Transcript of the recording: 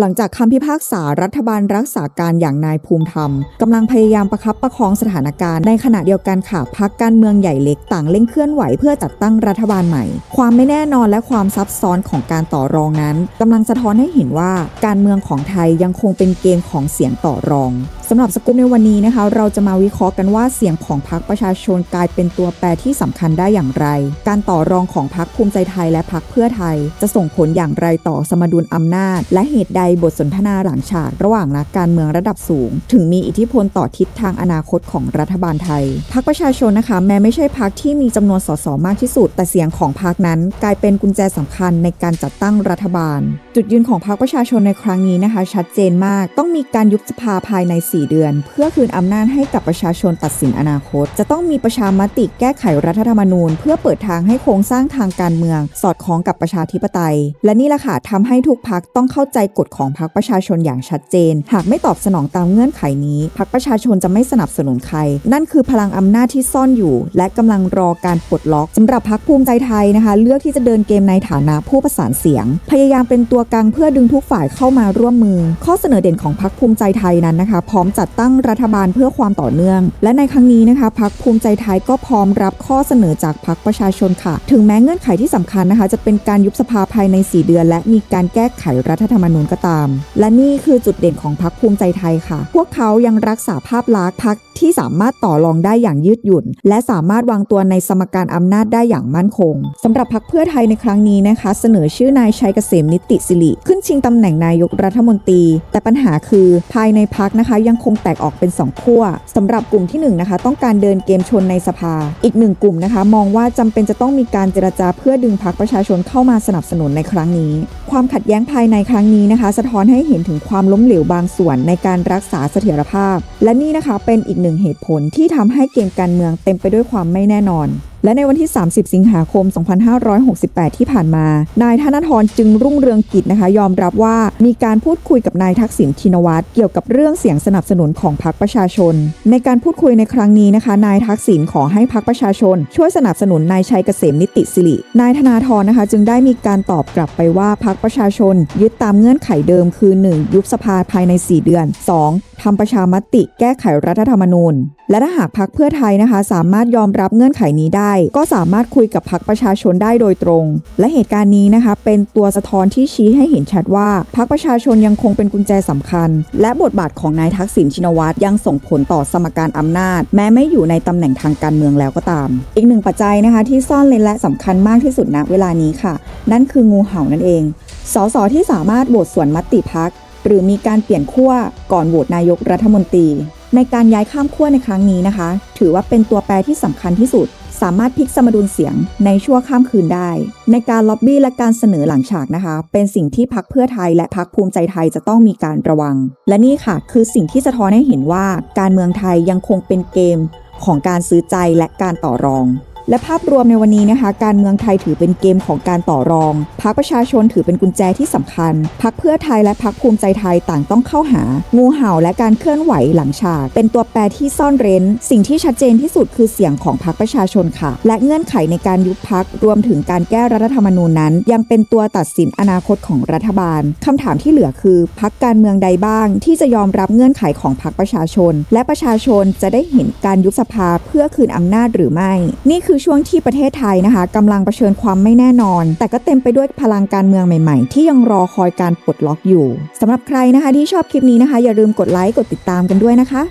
หลังจากคำพิพากษารัฐบาลรักษาการอย่างนายภูมิธรรมกำลังพยายามประคับประคองสถานการณ์ในขณะเดียวกันค่ะพักการเมืองใหญ่เล็กต่างเร่งเคลื่อนไหวเพื่อจัดตั้งรัฐบาลใหม่ ความไม่แน่นอนและความซับซ้อนของการต่อรองนั้นกำลังสะท้อนให้เห็นว่าการเมืองของไทยยังคงเป็นเกมของเสียงต่อรอง สำหรับสกุปในวันนี้นะคะ เราจะมาวิเคราะห์กันว่าเสียงของพรรคประชาชนกลายเป็นตัวแปรที่สำคัญได้อย่างไร การต่อรองของพรรคภูมิใจไทยและพรรคเพื่อไทย จะส่งผลอย่างไรต่อสมดุลอำนาจ และเหตุใดบทสนทนาหลังฉากระหว่างนักการเมืองระดับสูง ถึงมีอิทธิพลต่อทิศทางอนาคตของรัฐบาลไทย พรรคประชาชนนะคะ แม้ไม่ใช่พรรคที่มีจำนวนสสมากที่สุด แต่เสียงของพรรคนั้นกลายเป็นกุญแจสำคัญในการจัดตั้งรัฐบาล จุดยืนของพรรคประชาชนในครั้งนี้นะคะ ชัดเจนมากต้องมีการยุบสภาภายใน4 เดือน เพื่อคืนอำนาจให้กับประชาชนตัดสินอนาคต จะต้องมีประชามติแก้ไขรัฐธรรมนูญ เพื่อเปิดทางให้โครงสร้างทางการเมือง สอดคล้องกับประชาธิปไตย และนี่แหละค่ะทำให้ทุกพักต้องเข้าใจกฎของพรรคประชาชนอย่างชัดเจน หากไม่ตอบสนองตามเงื่อนไขนี้พรรคประชาชนจะไม่สนับสนุนใคร นั่นคือพลังอำนาจที่ซ่อนอยู่ และกำลังรอการปลดล็อกสำหรับพรรคภูมิใจไทยนะคะ เลือกที่จะเดินเกมในฐานะผู้ประสานเสียง พยายามเป็นตัวกลางเพื่อดึงทุกฝ่ายเข้ามาร่วมมือ ข้อเสนอเด่นของพรรคภูมิใจไทยนั้นนะคะ พร้อมจัดตั้งรัฐบาลเพื่อความต่อเนื่อง และในครั้งนี้นะคะพรรคภูมิใจไทยก็พร้อมรับข้อเสนอจากพรรคประชาชนค่ะ ถึงแม้เงื่อนไขที่สำคัญนะคะ จะเป็นการยุบสภาภายใน 4 เดือน และมีการแก้ไขรัฐธรรมนูญก็ตาม และนี่คือจุดเด่นของพรรคภูมิใจไทยค่ะ พวกเขายังรักษาภาพลักษณ์พรรคที่สามารถต่อรองได้อย่างยืดหยุ่น และสามารถวางตัวในสมการอำนาจได้อย่างมั่นคงสำหรับพรรคเพื่อไทยในครั้งนี้นะคะ เสนอชื่อนายชัยเกษมนิติสิริ ขึ้นชิงตำแหน่งนายกรัฐมนตรี แต่ปัญหาคือภายในพรรคนะคะยังคงแตกออกเป็น2ขั้วสำหรับกลุ่มที่1นนะคะต้องการเดินเกมชนในสภา อีกหนึ่งกลุ่มนะคะ มองว่าจำเป็นจะต้องมีการเจรจาเพื่อดึงพรรคประชาชนเข้ามาสนับสนุนในครั้งนี้ความขัดแย้งภายในครั้งนี้นะคะ สะท้อนให้เห็นถึงความล้มเหลวบางส่วนในการรักษาเสถียรภาพ และนี่นะคะเป็นอีกหนึ่งเหตุผลที่ทำให้เกมการเมืองเต็มไปด้วยความไม่แน่นอน และในวันที่ 30 สิงหาคม 2568 ที่ผ่านมา นายธนทรจึงรุ่งเรืองกิจนะคะ ยอมรับว่ามีการพูดคุยกับนายทักษิณชินวัตรเกี่ยวกับเรื่องเสียงสนับสนุนของพรรคประชาชน ในการพูดคุยในครั้งนี้นะคะ นายทักษิณขอให้พรรคประชาชน ช่วยสนับสนุนนายชัยเกษมนิติสิริ นายธนาธรนะคะ จึงได้มีการตอบกลับไปว่าพรรคประชาชน ยึดตามเงื่อนไขเดิมคือ 1. ยุบสภาภายใน 4 เดือน 2. ทำประชามติแก้ไขรัฐธรรมนูญ และถ้าหากพรรคเพื่อไทยนะคะ สามารถยอมรับเงื่อนไขนี้ได้ ก็สามารถคุยกับพรรคประชาชนได้โดยตรง และเหตุการณ์นี้นะคะ เป็นตัวสะท้อนที่ชี้ให้เห็นชัดว่าพรรคประชาชนยังคงเป็นกุญแจสำคัญ และบทบาทของนายทักษิณชินวัตรยังส่งผลต่อสมการอำนาจ แม้ไม่อยู่ในตำแหน่งทางการเมืองแล้วก็ตาม อีกหนึ่งปัจจัยนะคะ ที่ซ่อนเลนและสำคัญมากที่สุดณเวลานี้ค่ะ นั่นคืองูเห่านั่นเอง สสที่สามารถโหวตสวนมติพัก หรือมีการเปลี่ยนขั้วก่อนโหวตนายกรัฐมนตรี ในการย้ายข้ามขั้วในครั้งนี้นะคะ ถือว่าเป็นตัวแปรที่สำคัญที่สุด สามารถพลิกสมดุลเสียงในชั่วข้ามคืนได้ ในการล็อบบี้และการเสนอหลังฉากนะคะ เป็นสิ่งที่พักเพื่อไทยและพักภูมิใจไทยจะต้องมีการระวัง และนี่ค่ะ คือสิ่งที่สะท้อนให้เห็นว่า การเมืองไทยยังคงเป็นเกมของการซื้อใจและการต่อรอง และภาพรวมในวันนี้นะคะ การเมืองไทยถือเป็นเกมของการต่อรองพรรคประชาชนถือเป็นกุญแจที่สำคัญพรรคเพื่อไทยและพรรคภูมิใจไทยต่างต้องเข้าหา งูเห่าและการเคลื่อนไหวหลังฉาก เป็นตัวแปรที่ซ่อนเร้น สิ่งที่ชัดเจนที่สุดคือเสียงของพรรคประชาชนค่ะ และเงื่อนไขในการยุบพรรครวมถึงการแก้รัฐธรรมนูญนั้น ยังเป็นตัวตัดสินอนาคตของรัฐบาลคำถามที่เหลือคือพรรคการเมืองใดบ้าง ที่จะยอมรับเงื่อนไขของพรรคประชาชน และประชาชนจะได้เห็นการยุบสภาเพื่อคืนอำนาจหรือไม่ นี่คือคือช่วงที่ประเทศไทยนะคะกำลังเผชิญความไม่แน่นอน แต่ก็เต็มไปด้วยพลังการเมืองใหม่ๆ ที่ยังรอคอยการปลดล็อกอยู่สำหรับใครนะคะที่ชอบคลิปนี้นะคะ อย่าลืมกดไลค์กดติดตามกันด้วยนะคะ